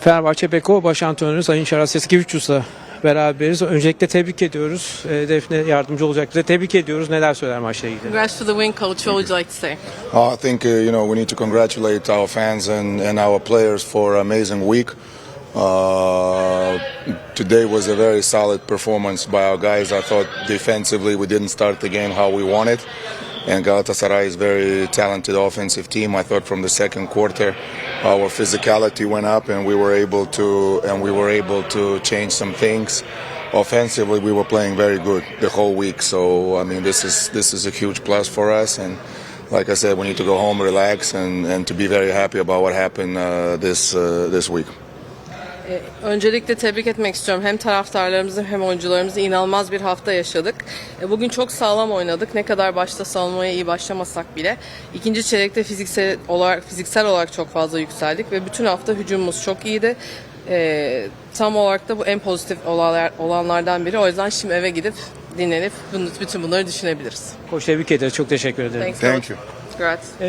Fenerbahçe Beko baş antrenörü Sayın Şaras Eskivicius'la beraberiz. Öncelikle tebrik ediyoruz. E, Defne yardımcı olacak bize. Tebrik ediyoruz. Neler söyler maçla ilgili? Congrats for the win, coach. What would you like to say? Uh, I think uh, you know we need to congratulate our fans and, and our players for an amazing week. Uh, today was a very solid performance by our guys. I thought defensively we didn't start the game how we wanted, and Galatasaray is very talented offensive team. I thought from the second quarter our physicality went up and we were able to and we were able to change some things. Offensively, we were playing very good the whole week. So I mean, this is this is a huge plus for us and like I said, we need to go home, relax, and, and to be very happy about what happened uh, this uh, this week. Öncelikle tebrik etmek istiyorum. Hem taraftarlarımızı hem oyuncularımızı inanılmaz bir hafta yaşadık. E, Bugün çok sağlam oynadık. Ne kadar başta savunmaya iyi başlamasak bile. ikinci çeyrekte fiziksel olarak fiziksel olarak çok fazla yükseldik ve bütün hafta hücumumuz çok iyiydi. E, tam olarak da bu en pozitif olanlar, olanlardan biri. O yüzden şimdi eve gidip dinlenip bunu, bütün bunları düşünebiliriz. Koç tebrik ederiz. Çok teşekkür ederim. Thanks, Thank you. Congrats. E,